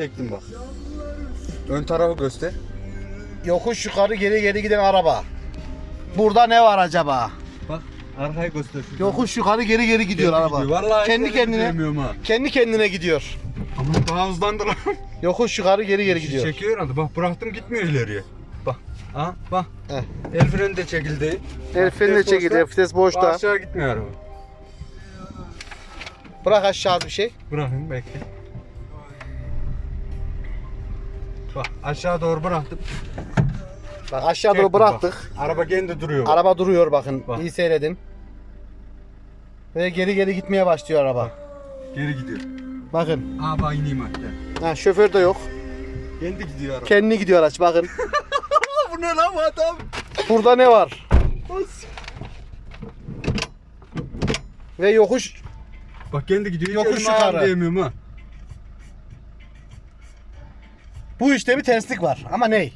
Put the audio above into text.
çektim bak. Ön tarafı göster. Yokuş yukarı geri geri giden araba. Burada ne var acaba? Bak arkayı göster. şuradan. Yokuş yukarı geri geri gidiyor Kendi araba. gidiyor. Vallahi kendi hiç kendine ha. kendi kendine gidiyor. Ama daha hızlandı lan. Yokuş yukarı geri geri gidiyor. Çekiyor herhalde. Bak bıraktım gitmiyor ileriye. Bak. Ha bak. Heh. El freni de çekildi. El freni de Vites çekildi. boşta. Vites Bak boşta. Aşağı gitmiyor araba. Bırak aşağı bir şey. Bırakın bekle. Bak aşağı doğru bıraktım. Bak aşağı doğru Çektim bıraktık. bak. Araba kendi duruyor. bak. Araba duruyor bakın. Bak. İyi seyredin. Ve geri geri gitmeye başlıyor araba. Geri gidiyor. Bakın. Aa bak ineyim hatta. Ha, şoför de yok. Kendi gidiyor araba. Kendi gidiyor araç bakın. bu ne lan bu adam? Burada ne var? Ve yokuş Bak kendi gidiyor. Yokuş yukarı. Diyemiyorum ha. Bu işte bir terslik var. Ama ney?